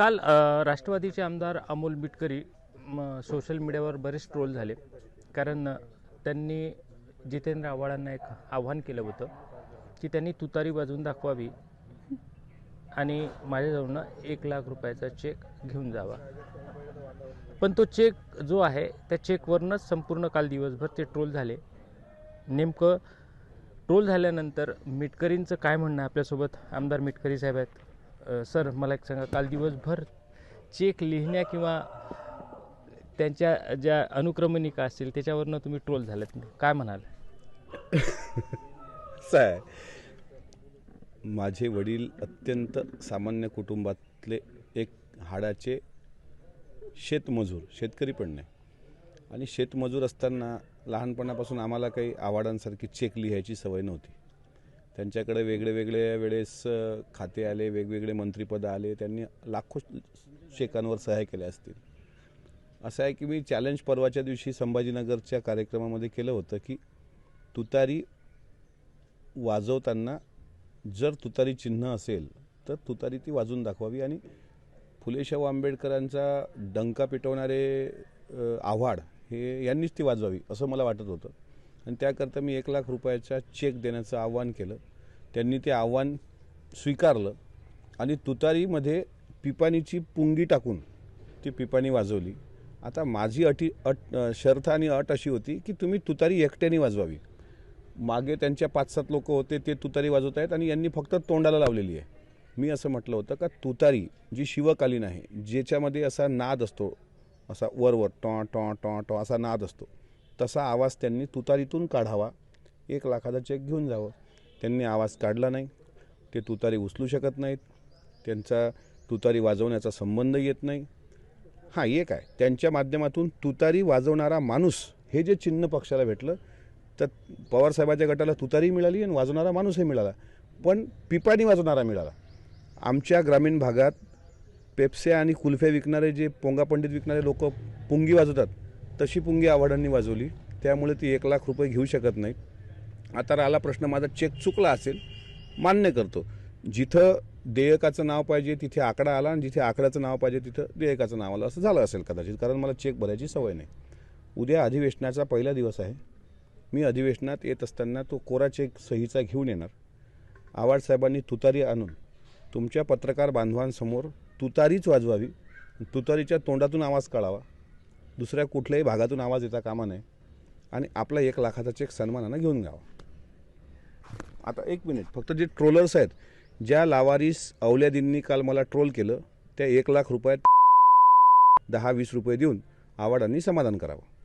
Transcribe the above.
काल राष्ट्रवादीचे आमदार अमोल मिटकरी सोशल मीडियावर बरेच ट्रोल झाले. कारण त्यांनी जितेंद्र आव्हाडांना एक आव्हान केलं होतं की त्यांनी तुतारी वाजवून दाखवावी आणि माझ्याजवळनं एक लाख रुपयाचा चेक घेऊन जावा. पण तो चेक जो आहे त्या चेकवरनंच संपूर्ण काल दिवसभर ते ट्रोल झाले. नेमकं ट्रोल झाल्यानंतर मिटकरींचं काय म्हणणं आपल्यासोबत? आमदार मिटकरी साहेब आहेत. सर मला एक सांगा काल दिवसभर चेक लिहिण्या किंवा त्यांच्या ज्या अनुक्रमणिका असतील त्याच्यावरनं तुम्ही ट्रोल झालेत. काय म्हणाल? साय माझे वडील अत्यंत सामान्य कुटुंबातले एक हाडाचे शेतमजूर शेतकरी पण नाही. आणि शेतमजूर असताना लहानपणापासून आम्हाला काही आवाडांसारखी चेक लिहायची सवय नव्हती. त्यांच्याकडे वेगळे वेगळे वेळेस खाते आले वेगवेगळे मंत्रिपद आले त्यांनी लाखो शेकांवर सहाय्य केल्या असतील. असं आहे की मी चॅलेंज परवाच्या दिवशी संभाजीनगरच्या कार्यक्रमामध्ये केलं होतं की तुतारी वाजवताना जर तुतारी चिन्ह असेल तर तुतारी ती वाजून दाखवावी आणि फुलेशाहू आंबेडकरांचा डंका पेटवणारे आव्हाड हे यांनीच ती वाजवावी असं मला वाटत होतं. आणि त्याकरता मी एक लाख रुपयाचा चेक देण्याचं आव्हान केलं. त्यांनी ते आव्हान स्वीकारलं आणि तुतारीमध्ये पिपाणीची पुंगी टाकून ती पिपाणी वाजवली. आता माझी अटी अट शर्त आणि अट अशी होती की तुम्ही तुतारी एकट्याने वाजवावी. मागे त्यांच्या पाच सात लोक होते ते तुतारी वाजवत आहेत आणि यांनी फक्त तोंडाला लावलेली आहे. मी असं म्हटलं होतं का तुतारी जी शिवकालीन आहे ज्याच्यामध्ये असा नाद असतो असा वरवर टॉ टॉ टॉ टॉ असा नाद असतो तसा आवाज त्यांनी तुतारीतून काढावा. एक लाखाचा चेक घेऊन जावं. त्यांनी आवाज काढला नाही. ते तुतारी उचलू शकत नाहीत. त्यांचा तुतारी वाजवण्याचा संबंध येत नाही. हां एक आहे त्यांच्या माध्यमातून तुतारी वाजवणारा माणूस हे जे चिन्ह पक्षाला भेटलं तर पवारसाहेबाच्या गटाला तुतारी मिळाली आणि वाजवणारा माणूसही मिळाला. पण पिपाणी वाजवणारा मिळाला. आमच्या ग्रामीण भागात पेप्से आणि कुल्फे विकणारे जे पोंगा पंडित विकणारे लोक पुंगी वाजवतात तशी पुंगी आव्हाडांनी वाजवली. त्यामुळे ती एक लाख रुपये घेऊ शकत नाही. आता राहिला प्रश्न माझा चेक चुकला असेल मान्य करतो. जिथं देयकाचं नाव पाहिजे तिथे आकडा आला आणि जिथे आकड्याचं नाव पाहिजे तिथं देयकाचं नाव आलं. असं झालं असेल कदाचित कारण मला चेक भरायची सवय नाही. उद्या अधिवेशनाचा पहिला दिवस आहे. मी अधिवेशनात येत असताना तो कोरा चेक सहीचा घेऊन येणार. आव्हाड साहेबांनी तुतारी आणून तुमच्या पत्रकार बांधवांसमोर तुतारीच वाजवावी. तुतारीच्या तोंडातून आवाज काढावा. दुसऱ्या कुठल्याही भागातून आवाज येता कामा नये. आणि आपला एक लाखाचा चेक सन्मानानं घेऊन घ्यावा. आता एक मिनिट फक्त जे ट्रोलर्स आहेत ज्या लावारीस अवल्यादींनी काल मला ट्रोल केलं त्या एक लाख रुपयात दहा वीस रुपये देऊन आवाडांनी समाधान करावं.